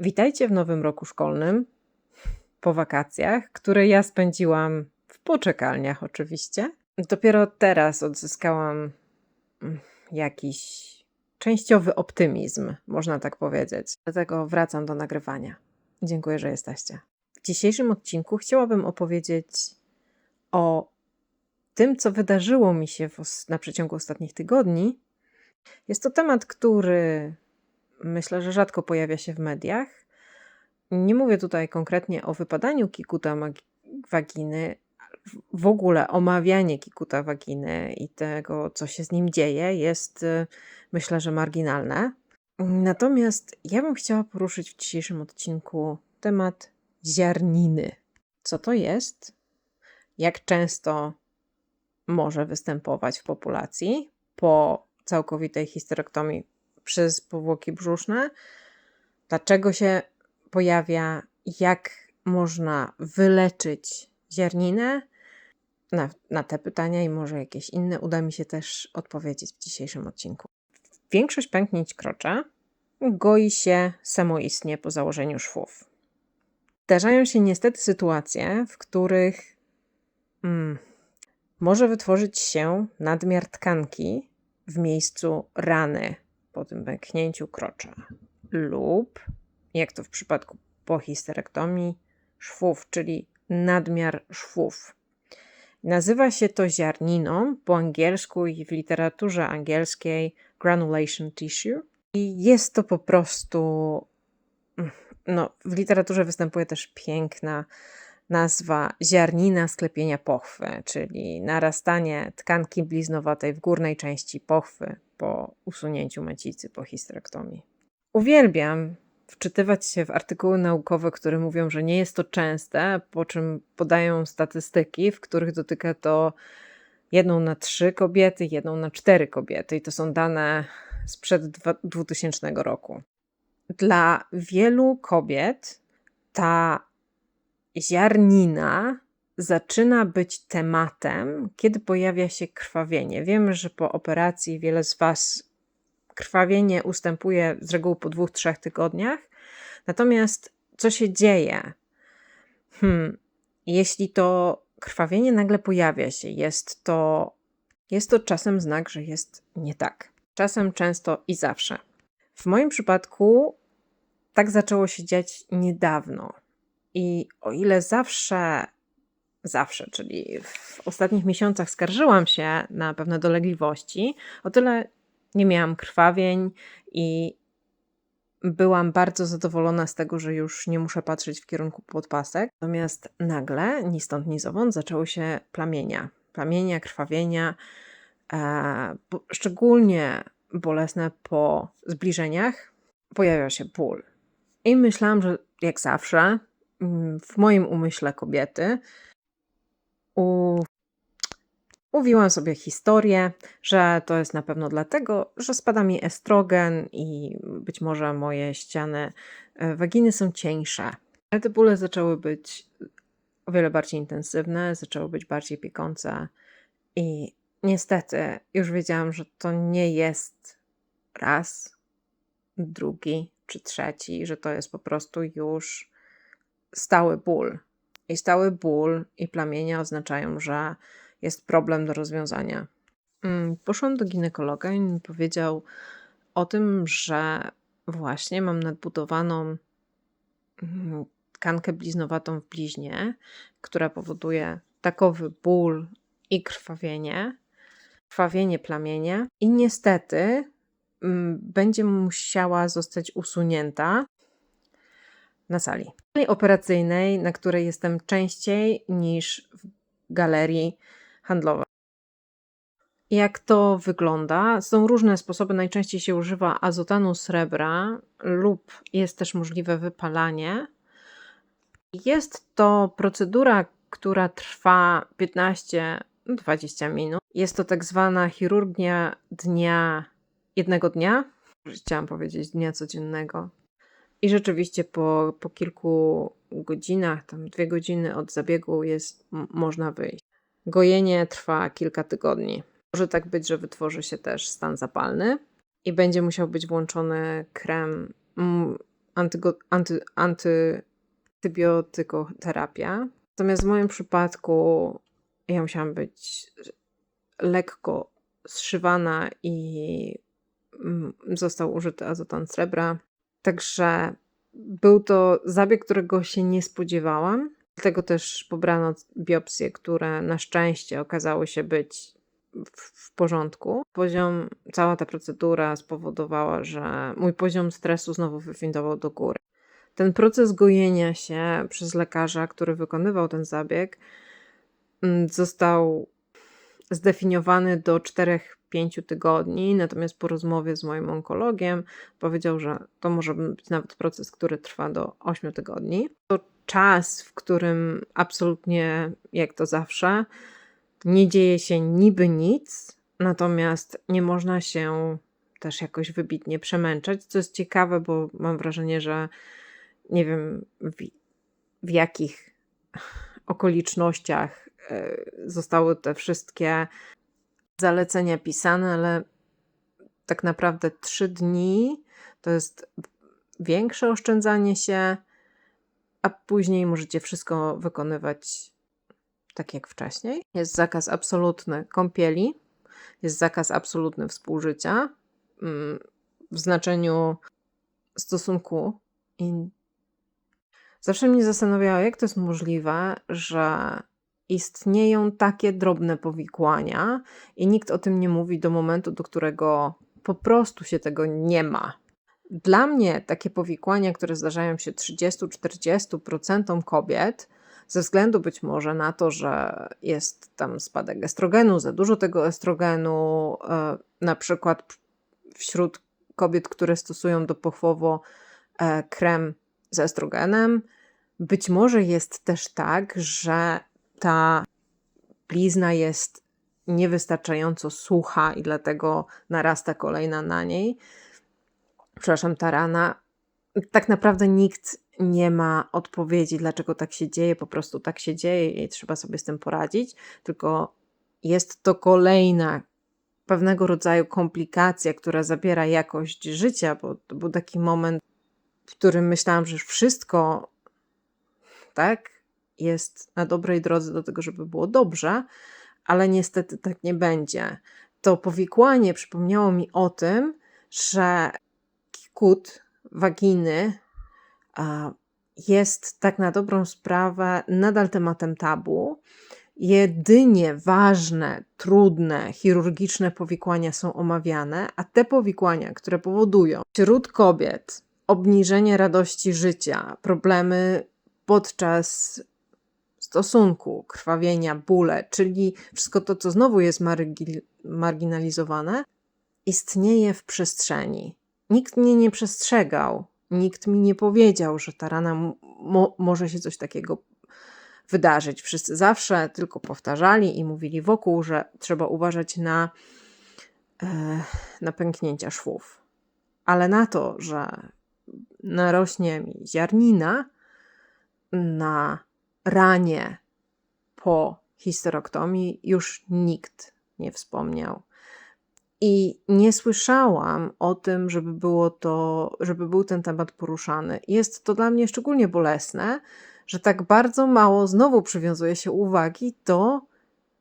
Witajcie w nowym roku szkolnym, po wakacjach, które ja spędziłam w poczekalniach oczywiście. Dopiero teraz odzyskałam mm, jakiś częściowy optymizm, można tak powiedzieć. Dlatego wracam do nagrywania. Dziękuję, że jesteście. W dzisiejszym odcinku chciałabym opowiedzieć o tym, co wydarzyło mi się na przeciągu ostatnich tygodni. Jest to temat, który myślę, że rzadko pojawia się w mediach. Nie mówię tutaj konkretnie o wypadaniu kikuta waginy, w- w ogóle omawianie kikuta waginy i tego, co się z nim dzieje, jest y, myślę, że marginalne. Natomiast ja bym chciała poruszyć w dzisiejszym odcinku temat ziarniny. Co to jest? Jak często może występować w populacji po całkowitej histerektomii przez powłoki brzuszne? Dlaczego się pojawia? Jak można wyleczyć ziarninę? Na, na te pytania i może jakieś inne uda mi się też odpowiedzieć w dzisiejszym odcinku. Większość pęknięć krocza goi się samoistnie po założeniu szwów. Zdarzają się niestety sytuacje, w których mm, może wytworzyć się nadmiar tkanki w miejscu rany po tym pęknięciu krocza lub, jak to w przypadku po histerektomii, szwów, czyli nadmiar szwów. Nazywa się to ziarniną po angielsku i w literaturze angielskiej granulation tissue. I jest to po prostu. No, w literaturze występuje też piękna nazwa ziarnina sklepienia pochwy, czyli narastanie tkanki bliznowatej w górnej części pochwy po usunięciu macicy po histerektomii. Uwielbiam wczytywać się w artykuły naukowe, które mówią, że nie jest to częste, po czym podają statystyki, w których dotyka to jedną na trzy kobiety, jedną na cztery kobiety, i to są dane sprzed dwa- 2000 roku. Dla wielu kobiet ta ziarnina zaczyna być tematem, kiedy pojawia się krwawienie. Wiemy, że po operacji wiele z Was krwawienie ustępuje z reguły po dwóch, trzech tygodniach. Natomiast co się dzieje? Hmm, jeśli to krwawienie nagle pojawia się, jest to, jest to czasem znak, że jest nie tak. Czasem, często i zawsze. W moim przypadku tak zaczęło się dziać niedawno. I o ile zawsze, zawsze, czyli w ostatnich miesiącach skarżyłam się na pewne dolegliwości, o tyle nie miałam krwawień i byłam bardzo zadowolona z tego, że już nie muszę patrzeć w kierunku podpasek. Natomiast nagle, ni stąd, ni zowąd, zaczęły się plamienia. Plamienia, krwawienia, e, szczególnie bolesne po zbliżeniach. Pojawia się ból. I myślałam, że jak zawsze, w moim umyśle kobiety, u sobie historię, że to jest na pewno dlatego, że spada mi estrogen i być może moje ściany e, waginy są cieńsze. Ale te bóle zaczęły być o wiele bardziej intensywne, zaczęły być bardziej piekące i niestety już wiedziałam, że to nie jest raz, drugi czy trzeci, że to jest po prostu już stały ból. I stały ból i plamienia oznaczają, że jest problem do rozwiązania. Mm, Poszłam do ginekologa i powiedział o tym, że właśnie mam nadbudowaną mm, tkankę bliznowatą w bliźnie, która powoduje takowy ból i krwawienie, krwawienie, plamienie i niestety mm, będzie musiała zostać usunięta na sali. Sali operacyjnej, na której jestem częściej niż w galerii handlowej. Jak to wygląda? Są różne sposoby. Najczęściej się używa azotanu srebra lub jest też możliwe wypalanie. Jest to procedura, która trwa 15-20 minut. Jest to tak zwana chirurgia dnia jednego dnia. Chciałam powiedzieć dnia codziennego. I rzeczywiście po, po kilku godzinach, tam dwie godziny od zabiegu jest, można wyjść. Gojenie trwa kilka tygodni. Może tak być, że wytworzy się też stan zapalny i będzie musiał być włączony krem antybiotykoterapia. Natomiast w moim przypadku ja musiałam być lekko zszywana i został użyty azotan srebra. Także był to zabieg, którego się nie spodziewałam. Dlatego też pobrano biopsje, które na szczęście okazały się być w, porządku. Poziom, cała ta procedura spowodowała, że mój poziom stresu znowu wywindował do góry. Ten proces gojenia się przez lekarza, który wykonywał ten zabieg, mm, został zdefiniowany do 4-5 tygodni, natomiast po rozmowie z moim onkologiem powiedział, że to może być nawet proces, który trwa do 8 tygodni. To czas, w którym absolutnie, jak to zawsze, nie dzieje się niby nic, natomiast nie można się też jakoś wybitnie przemęczać, co jest ciekawe, bo mam wrażenie, że nie wiem w, w jakich okolicznościach zostały te wszystkie zalecenia pisane, ale tak naprawdę trzy dni to jest większe oszczędzanie się, a później możecie wszystko wykonywać tak jak wcześniej. Jest zakaz absolutny kąpieli, jest zakaz absolutny współżycia mm, w znaczeniu stosunku Zawsze mnie zastanawiało, jak to jest możliwe, że istnieją takie drobne powikłania i nikt o tym nie mówi do momentu, do którego po prostu się tego nie ma. Dla mnie takie powikłania, które zdarzają się 30-40% kobiet, ze względu być może na to, że jest tam spadek estrogenu, za dużo tego estrogenu, e, na przykład wśród kobiet, które stosują do pochwowo e, krem z estrogenem. Być może jest też tak, że ta blizna jest niewystarczająco sucha i dlatego narasta kolejna na niej. Przepraszam, ta rana. Tak naprawdę nikt nie ma odpowiedzi, dlaczego tak się dzieje, po prostu tak się dzieje i trzeba sobie z tym poradzić, tylko jest to kolejna pewnego rodzaju komplikacja, która zabiera jakość życia, bo to był taki moment, w którym myślałam, że wszystko tak jest na dobrej drodze do tego, żeby było dobrze, ale niestety tak nie będzie. To powikłanie przypomniało mi o tym, że kikut waginy jest tak na dobrą sprawę nadal tematem tabu. Jedynie ważne, trudne, chirurgiczne powikłania są omawiane, a te powikłania, które powodują wśród kobiet obniżenie radości życia, problemy podczas stosunku, krwawienia, bóle, czyli wszystko to, co znowu jest margi marginalizowane, istnieje w przestrzeni. Nikt mnie nie przestrzegał, nikt mi nie powiedział, że ta rana mo może się coś takiego wydarzyć. Wszyscy zawsze tylko powtarzali i mówili wokół, że trzeba uważać na, e, na pęknięcia szwów. Ale na to, że narośnie mi ziarnina, na ranie po histeroktomii już nikt nie wspomniał. I nie słyszałam o tym, żeby było to, żeby był ten temat poruszany. Jest to dla mnie szczególnie bolesne, że tak bardzo mało znowu przywiązuje się uwagi do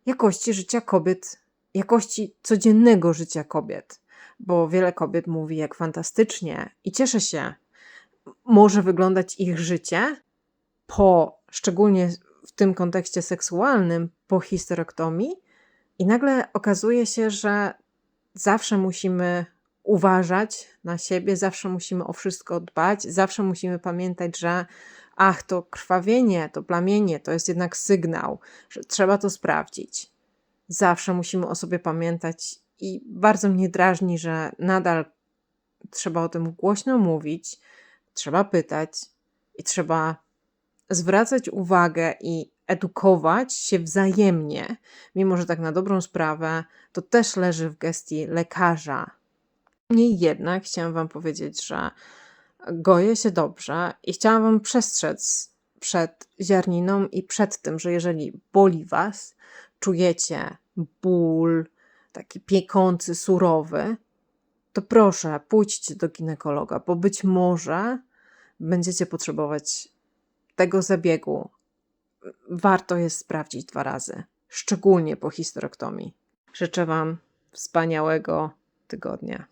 jakości życia kobiet, jakości codziennego życia kobiet. Bo wiele kobiet mówi, jak fantastycznie i cieszę się, może wyglądać ich życie, po, szczególnie w tym kontekście seksualnym, po histerektomii, i nagle okazuje się, że zawsze musimy uważać na siebie, zawsze musimy o wszystko dbać, zawsze musimy pamiętać, że ach, to krwawienie, to plamienie to jest jednak sygnał, że trzeba to sprawdzić. Zawsze musimy o sobie pamiętać i bardzo mnie drażni, że nadal trzeba o tym głośno mówić, trzeba pytać i trzeba zwracać uwagę i edukować się wzajemnie, mimo że tak na dobrą sprawę to też leży w gestii lekarza. Niemniej jednak chciałam Wam powiedzieć, że goję się dobrze i chciałam Wam przestrzec przed ziarniną i przed tym, że jeżeli boli Was, czujecie ból, taki piekący, surowy, to proszę, pójdźcie do ginekologa, bo być może będziecie potrzebować tego zabiegu, warto jest sprawdzić dwa razy, szczególnie po hysterektomii. Życzę Wam wspaniałego tygodnia.